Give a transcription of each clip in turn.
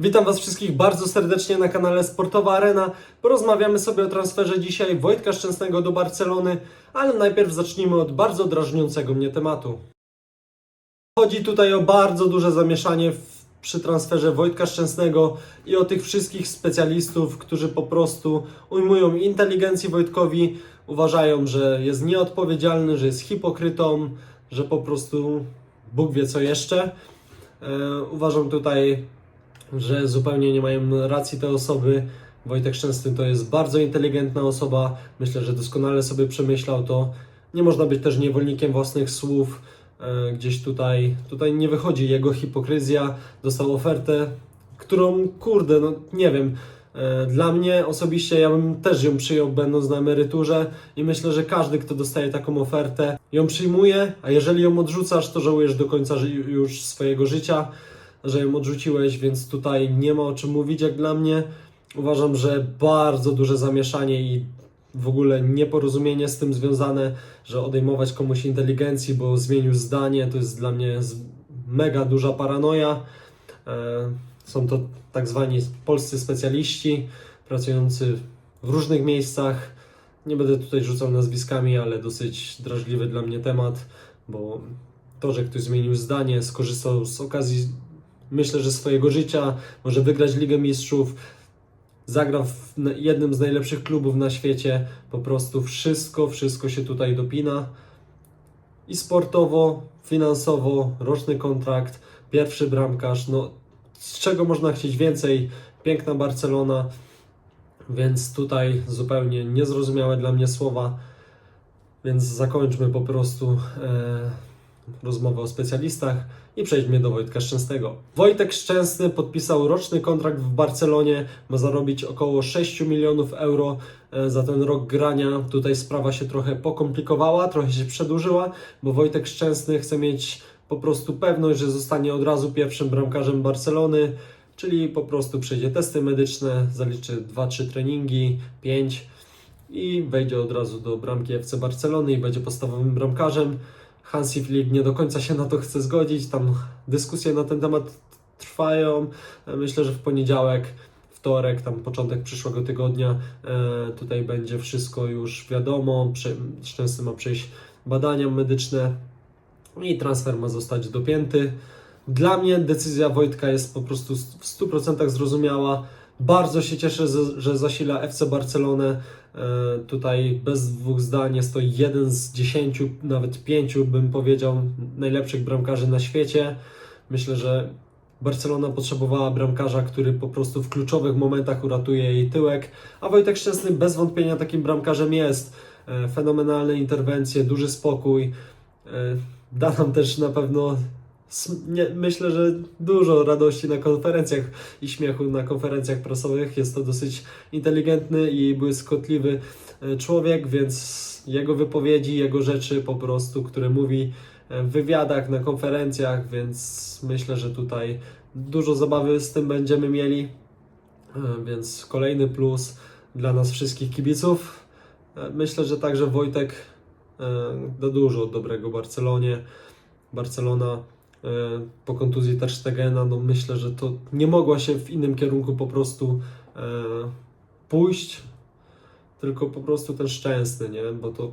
Witam Was wszystkich bardzo serdecznie na kanale Sportowa Arena. Porozmawiamy sobie o transferze dzisiaj Wojtka Szczęsnego do Barcelony, ale najpierw zacznijmy od bardzo drażniącego mnie tematu. Chodzi tutaj o bardzo duże zamieszanie w, przy transferze Wojtka Szczęsnego i o tych wszystkich specjalistów, którzy po prostu ujmują inteligencji Wojtkowi, uważają, że jest nieodpowiedzialny, że jest hipokrytą, że po prostu Bóg wie co jeszcze. E, uważam tutaj, że zupełnie nie mają racji te osoby. Wojtek Szczęsny to jest bardzo inteligentna osoba. Myślę, że doskonale sobie przemyślał to. Nie można być też niewolnikiem własnych słów. E, Gdzieś tutaj, tutaj nie wychodzi jego hipokryzja. Dostał ofertę, którą, kurde, no nie wiem. E, Dla mnie osobiście ja bym też ją przyjął, będąc na emeryturze, i myślę, że każdy, kto dostaje taką ofertę, ją przyjmuje, a jeżeli ją odrzucasz, to żałujesz do końca już swojego życia że ją odrzuciłeś, więc tutaj nie ma o czym mówić jak dla mnie. Uważam, że bardzo duże zamieszanie i w ogóle nieporozumienie z tym związane, że odejmować komuś inteligencji, bo zmienił zdanie, to jest dla mnie mega duża paranoja. E, Są to tak zwani polscy specjaliści pracujący w różnych miejscach. Nie będę tutaj rzucał nazwiskami, ale dosyć drażliwy dla mnie temat, bo to, że ktoś zmienił zdanie, skorzystał z okazji myślę, że swojego życia, może wygrać Ligę Mistrzów, zagra w jednym z najlepszych klubów na świecie, po prostu wszystko, wszystko się tutaj dopina. I sportowo, finansowo, roczny kontrakt, pierwszy bramkarz, no z czego można chcieć więcej, piękna Barcelona, więc tutaj zupełnie niezrozumiałe dla mnie słowa, więc zakończmy po prostu e, rozmowę o specjalistach i przejdźmy do Wojtka Szczęsnego. Wojtek Szczęsny podpisał roczny kontrakt w Barcelonie, ma zarobić około 6 milionów euro e, za ten rok grania. Tutaj sprawa się trochę pokomplikowała, trochę się przedłużyła, bo Wojtek Szczęsny chce mieć po prostu pewność, że zostanie od razu pierwszym bramkarzem Barcelony, czyli po prostu przejdzie testy medyczne, zaliczy 2-3 treningi, 5 i wejdzie od razu do bramki FC Barcelony i będzie podstawowym bramkarzem. Hansi Flick nie do końca się na to chce zgodzić, tam dyskusje na ten temat trwają. E, Myślę, że w poniedziałek, wtorek, tam początek przyszłego tygodnia e, tutaj będzie wszystko już wiadomo. Szczęsny ma przejść badania medyczne i transfer ma zostać dopięty. Dla mnie decyzja Wojtka jest po prostu w 100% zrozumiała. Bardzo się cieszę, że- zasila FC Barcelonę. E, Tutaj bez dwóch zdań jest to jeden z dziesięciu, nawet pięciu, bym powiedział, najlepszych bramkarzy na świecie. Myślę, że Barcelona potrzebowała bramkarza, który po prostu w kluczowych momentach uratuje jej tyłek, a Wojtek Szczęsny bez wątpienia takim bramkarzem jest. E, Fenomenalne interwencje, duży spokój. E, Da nam też na pewno nie, myślę, że dużo radości na konferencjach i śmiechu na konferencjach prasowych. Jest to dosyć inteligentny i błyskotliwy e, człowiek, więc jego wypowiedzi, jego rzeczy po prostu, które mówi e, w wywiadach, na konferencjach, więc myślę, że tutaj dużo zabawy z tym będziemy mieli. E, Więc kolejny plus dla nas wszystkich kibiców. Myślę, że także Wojtek da dużo dobrego Barcelonie. Barcelona po kontuzji Ter Stegena, no myślę, że to nie mogła się w innym kierunku po prostu e, pójść, tylko po prostu ten szczęsny, nie? Bo to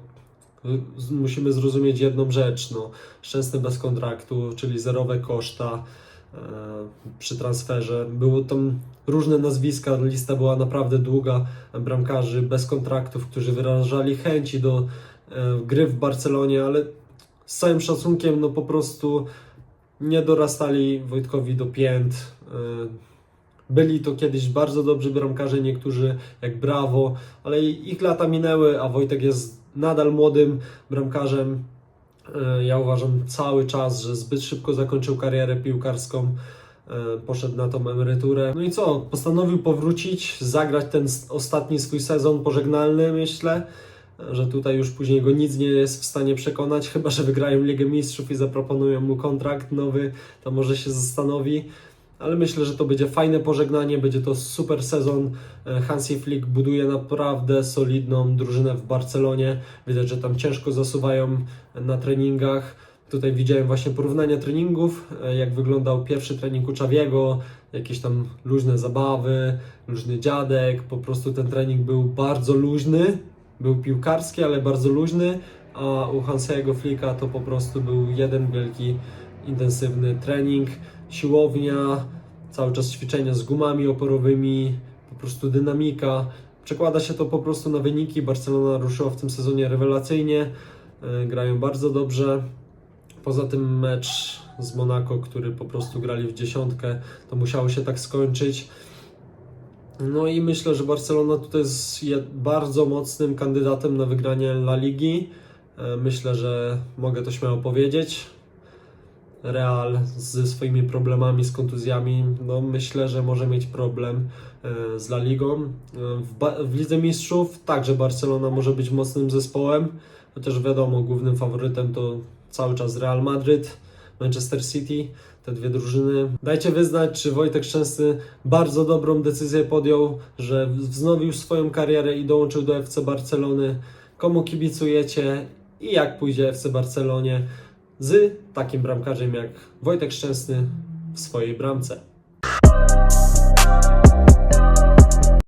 musimy zrozumieć jedną rzecz, no, szczęsny bez kontraktu, czyli zerowe koszta e, przy transferze. Było tam różne nazwiska, lista była naprawdę długa bramkarzy bez kontraktów, którzy wyrażali chęci do e, gry w Barcelonie, ale z całym szacunkiem, no po prostu nie dorastali Wojtkowi do pięt. E, Byli to kiedyś bardzo dobrzy bramkarze, niektórzy jak Brawo, ale ich lata minęły, a Wojtek jest nadal młodym bramkarzem. E, Ja uważam cały czas, że zbyt szybko zakończył karierę piłkarską, e, poszedł na tą emeryturę. No i co? Postanowił powrócić, zagrać ten ostatni swój sezon pożegnalny, myślę, że tutaj już później go nic nie jest w stanie przekonać, chyba że wygrają Ligę Mistrzów i zaproponują mu kontrakt nowy, to może się zastanowi. Ale myślę, że to będzie fajne pożegnanie, będzie to super sezon. E, Hansi Flick buduje naprawdę solidną drużynę w Barcelonie. Widać, że tam ciężko zasuwają na treningach. tutaj widziałem właśnie porównania treningów, e, jak wyglądał pierwszy trening Czawiego, jakieś tam luźne zabawy, luźny dziadek, po prostu ten trening był bardzo luźny, był piłkarski, ale bardzo luźny, a u Hansego Flika to po prostu był jeden wielki, intensywny trening, siłownia, cały czas ćwiczenia z gumami oporowymi, po prostu dynamika. Przekłada się to po prostu na wyniki. Barcelona ruszyła w tym sezonie rewelacyjnie, e, grają bardzo dobrze. Poza tym mecz z Monaco, który po prostu grali w dziesiątkę, to musiało się tak skończyć. No i myślę, że Barcelona tutaj jest je- bardzo mocnym kandydatem na wygranie La Ligi. E, Myślę, że mogę to śmiało powiedzieć. Real ze swoimi problemami, z kontuzjami, no myślę, że może mieć problem e, z La Ligą. E, W, w Lidze Mistrzów także Barcelona może być mocnym zespołem, chociaż wiadomo, głównym faworytem to cały czas Real Madryt, Manchester City, te dwie drużyny. Dajcie wyznać, czy Wojtek Szczęsny bardzo dobrą decyzję podjął, że wznowił swoją karierę i dołączył do FC Barcelony. Komu kibicujecie i jak pójdzie FC Barcelonie z takim bramkarzem jak Wojtek Szczęsny w swojej bramce.